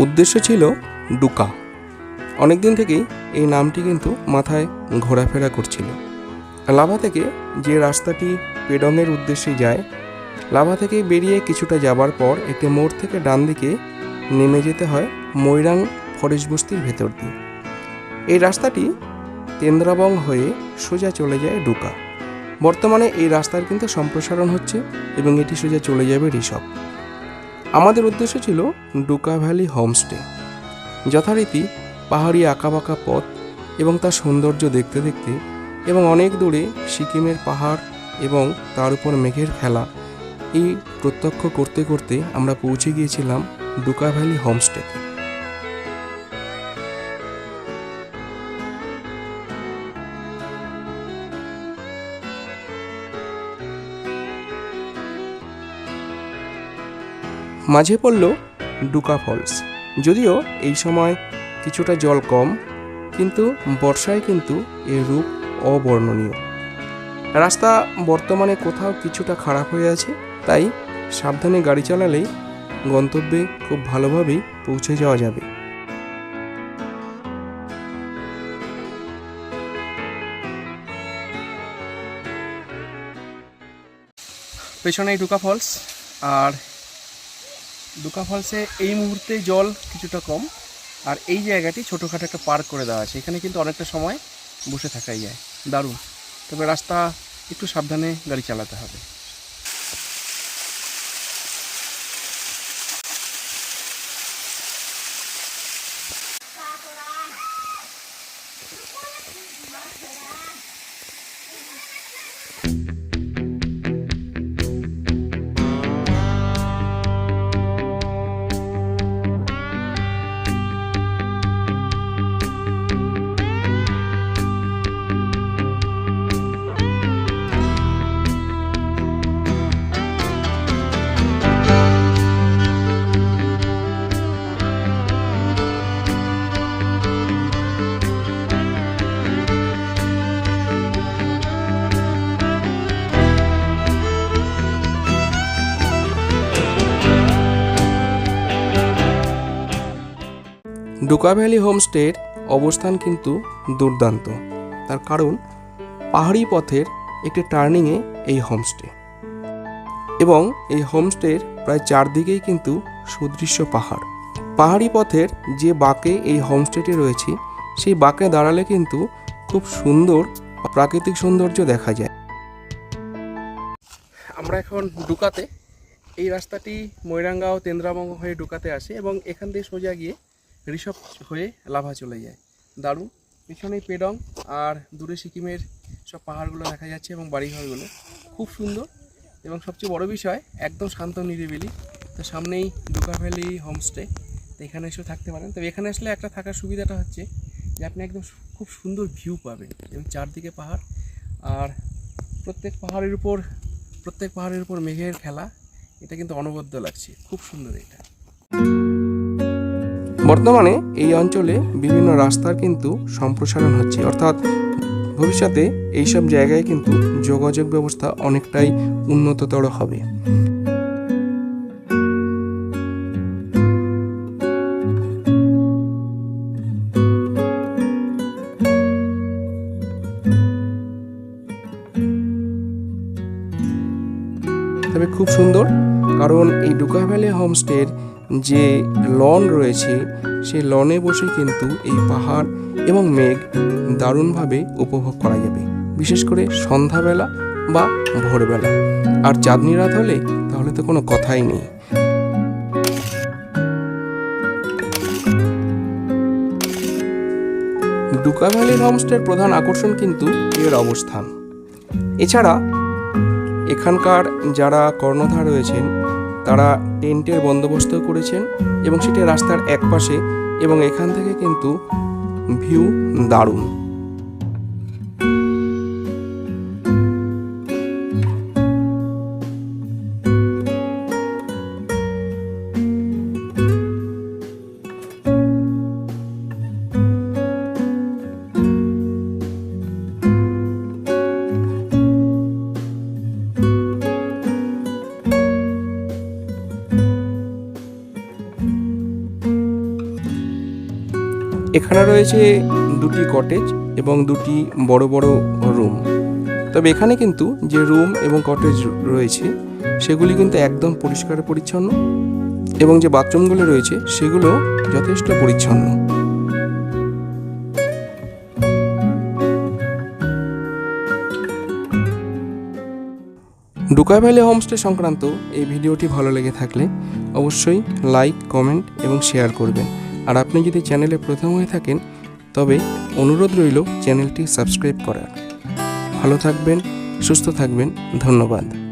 উদ্দেশ্য ছিল ডুকা। অনেক দিন থেকেই এই নামটি কিন্তু মাথায় ঘোরাফেরা করছিল। লাভা থেকে যে রাস্তাটি পেডংয়ের উদ্দেশ্যে যায়, লাভা থেকে বেরিয়ে কিছুটা যাবার পর একটি মোড় থেকে ডান দিকে নেমে যেতে হয় ময়রাং ফরেস্ট বস্তির ভেতর দিয়ে। এই রাস্তাটি তেন্দ্রাবং হয়ে সোজা চলে যায় ডুকা। বর্তমানে এই রাস্তার কিন্তু সম্প্রসারণ হচ্ছে এবং এটি সোজা চলে যাবে ঋষভ। আমাদের উদ্দেশ্য ছিল ডুকা ভ্যালি হোমস্টে। যথারীতি পাহাড়ি আঁকাবাঁকা পথ এবং তার সৌন্দর্য দেখতে দেখতে এবং অনেক দূরে সিকিমের পাহাড় এবং তার উপর মেঘের খেলা, এই প্রত্যক্ষ করতে করতে আমরা পৌঁছে গিয়েছিলাম ডুকা ভ্যালি হোমস্টেতে। মাঝে পড়ল ডুকা ফলস। যদিও এই সময় কিছুটা জল কম, কিন্তু বর্ষায় কিন্তু এর রূপ অবর্ণনীয়। রাস্তা বর্তমানে কোথাও কিছুটা খারাপ হয়ে আছে, তাই সাবধানে গাড়ি চালালেই গন্তব্যে খুব ভালোভাবেই পৌঁছে যাওয়া যাবে। পেছনেই ডুকা ফলস, আর ডুকা ফলসে এই মুহূর্তে জল কিছুটা কম, আর এই জায়গাটি ছোটোখাটো একটা পার্ক করে দেওয়া আছে। এখানে কিন্তু অনেকটা সময় বসে থাকাই যায়। দারুণ। তবে রাস্তা একটু সাবধানে গাড়ি চালাতে হবে। ডুকা ভ্যালি হোমস্টের অবস্থান কিন্তু দুর্দান্ত। তার কারণ, পাহাড়ি পথের একটি টার্নিংয়ে এই হোমস্টে। এবং এই হোমস্টের প্রায় চারদিকেই কিন্তু সুদৃশ্য পাহাড়। পাহাড়ি পথের যে বাঁকে এই হোমস্টেটি রয়েছে, সেই বাঁকে দাঁড়ালে কিন্তু খুব সুন্দর প্রাকৃতিক সৌন্দর্য দেখা যায়। আমরা এখন ডুকাতে, এই রাস্তাটি ময়রাঙ্গাও তেন্দ্রাবঙ্গ হয়ে ডুকাতে আসে এবং এখান থেকে সোজা গিয়ে ঋষভ হয়ে লাভা চলে যায়। দারুণ। পিছনেই পেডং আর দূরে সিকিমের সব পাহাড়গুলো দেখা যাচ্ছে এবং বাড়িঘরগুলো। খুব সুন্দর এবং সবচেয়ে বড় বিষয়, একদম শান্ত নিরিবিলি। তো সামনেই ডুকা ভ্যালি হোমস্টে, তো এখানে এসেও থাকতে পারেন। তবে এখানে আসলে একটা থাকার সুবিধাটা হচ্ছে যে আপনি একদম খুব সুন্দর ভিউ পাবেন এবং চারদিকে পাহাড়। আর প্রত্যেক পাহাড়ের উপর, প্রত্যেক পাহাড়ের উপর মেঘের খেলা, এটা কিন্তু অনবদ্য লাগছে। খুব সুন্দর এটা। বর্তমানে এই অঞ্চলে বিভিন্ন রাস্তার কিন্তু সম্প্রসারণ হচ্ছে। অর্থাৎ ভবিষ্যতে এইসব জায়গায় কিন্তু যোগাযোগ ব্যবস্থা অনেকটাই উন্নততর হবে। তবে খুব সুন্দর কারণ এই ডুকা ভ্যালি হোমস্টের যে লন রয়েছে সেই লনে বসে কিন্তু এই পাহাড় এবং মেঘ দারুণভাবে উপভোগ করা যাবে। বিশেষ করে সন্ধ্যাবেলা বা ভোরবেলা। আর চাঁদনি রাত হলে তাহলে তো কোনো কথাই নেই। ডুকা ভ্যালির হোমস্টের প্রধান আকর্ষণ কিন্তু এর অবস্থান। এছাড়া এখানকার যারা কর্ণধার রয়েছেন তারা টেন্টের বন্দোবস্ত করেছেন এবং সেটি রাস্তার এক পাশে এবং এখান থেকে কিন্তু ভিউ দারুণ। এখানে রয়েছে দুটি কটেজ এবং দুটি বড় বড় রুম তবে এখানে কিন্তু যে রুম এবং কটেজ রয়েছে, সেগুলি কিন্তু একদম পরিষ্কার পরিচ্ছন্ন এবং যে বাথরুমগুলো রয়েছে, সেগুলো যথেষ্ট পরিচ্ছন্ন। ডুকা ভ্যালি হোমস্টে সংক্রান্ত এই ভিডিওটি ভালো লেগে থাকলে অবশ্যই লাইক কমেন্ট এবং শেয়ার করবেন। আর আপনি যদি চ্যানেলে প্রথম হয়ে থাকেন, তবে অনুরোধ রইল চ্যানেলটি সাবস্ক্রাইব করার। ভালো থাকবেন, সুস্থ থাকবেন, ধন্যবাদ।